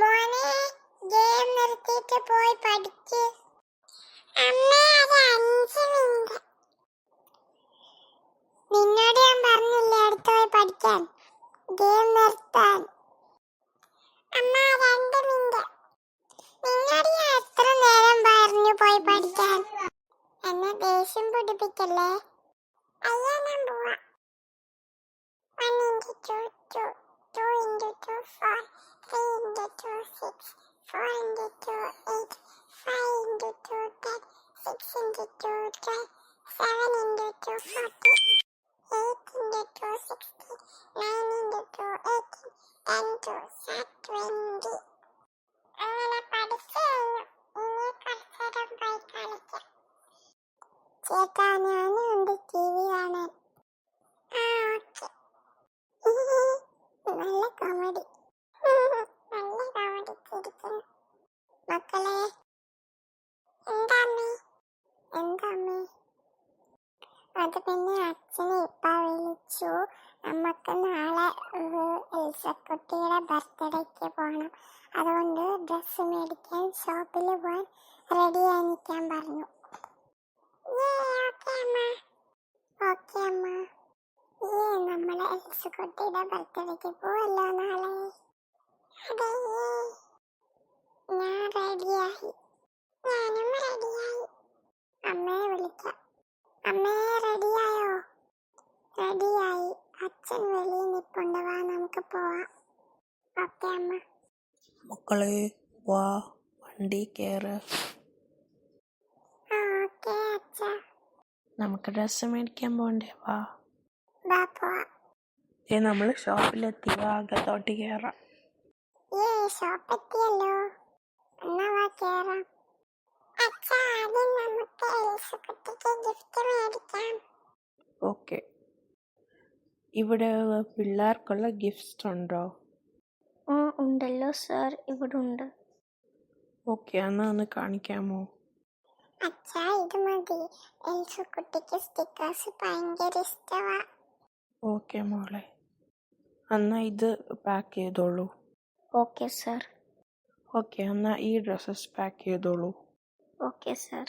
മോനെ ഗെയിം നിർത്തിയിട്ട് പോയി പഠിക്ക്. അമ്മ അത് അഞ്ച് മിനിറ്റ്. നിന്നോട് ഞാൻ പറഞ്ഞില്ലേ അടുത്ത് പോയി പഠിക്കാൻ? ഗെയിം നിർത്താൻ. അമ്മ രണ്ട് മിനിറ്റ്. നിന്നോട് ഞാൻ എത്ര നേരം പറഞ്ഞു പോയി പഠിക്കാൻ? എന്നെ ദേഷ്യം പിടിപ്പിക്കല്ലേ? അയ്യാ ഞാൻ പോവാ. One two six four into two eight five into two ten six into two twelve seven into two forty eight into two sixty nine into two eighteen ten two twenty അങ്ങനെ പഠിച്ചു കഴിഞ്ഞു ഇനി കുറച്ചേരം പോയി കളിക്കാം ചേട്ടാ ഞാനും ഉണ്ട് ടി വി കാണാൻ മക്കളെ. എന്താ അമ്മേ എന്താ അമ്മേ അത് പിന്നെ അച്ഛനെ ഇപ്പ വിളിച്ചു. നമുക്ക് നാളെ എൽസക്കുട്ടിയുടെ ബർത്ത്ഡേക്ക് പോകണം അതുകൊണ്ട് ഡ്രസ്സ് മേടിക്കാൻ ഷോപ്പിൽ പോകാൻ റെഡി ആയി നിൽക്കാൻ പറഞ്ഞു. ഓക്കെ അമ്മ. ഏ നമ്മളെ എൽസക്കുട്ടിയുടെ ബർത്ത്ഡേക്ക് പോവല്ലോ നാളെ അതെ ഞാൻ റെഡിയായി ഞാനും റെഡിയായി അമ്മയെ വിളിക്കാം അമ്മേ റെഡിയായോ? റെഡിയായി. അച്ഛൻ വെളിയിൽ നിപ്പുണ്ട്. വാ നമുക്ക് പോവാം. ഓക്കെ അമ്മ. മക്കളെ വാ വണ്ടി കയറ് ഓക്കെ അച്ഛാ. നമുക്ക് ഡ്രസ്സ് മേടിക്കാൻ പോണ്ടേ? വാ. വാ പോവാം. ഏ നമ്മൾ ഷോപ്പിലെത്തി. വാ അകത്തോട്ട് കയറാം ഏ ഷോപ്പ് എത്തിയല്ലോ എന്നാ വാ കേറാം. മേടിക്കാം ഓക്കെ. ഇവിടെ പിള്ളേർക്കുള്ള ഗിഫ്റ്റ് ഉണ്ടോ? ആ ഉണ്ടല്ലോ സാർ. ഇവിടെ ഉണ്ട്. ഓക്കെ എന്നാ ഒന്ന് കാണിക്കാമോ? അച്ഛാ ഇത് മതി. എൽസക്കുട്ടിക്ക് സ്റ്റിക്കേഴ്സ് ഭയങ്കര ഇഷ്ടമാ ഓക്കെ മോളെ. എന്നാ ഇത് പാക്ക് ചെയ്തോളൂ. Okay sir. ഓക്കെ എന്നാ ഈ ഡ്രസ്സസ് പാക്ക് ചെയ്തോളൂ. Okay sir.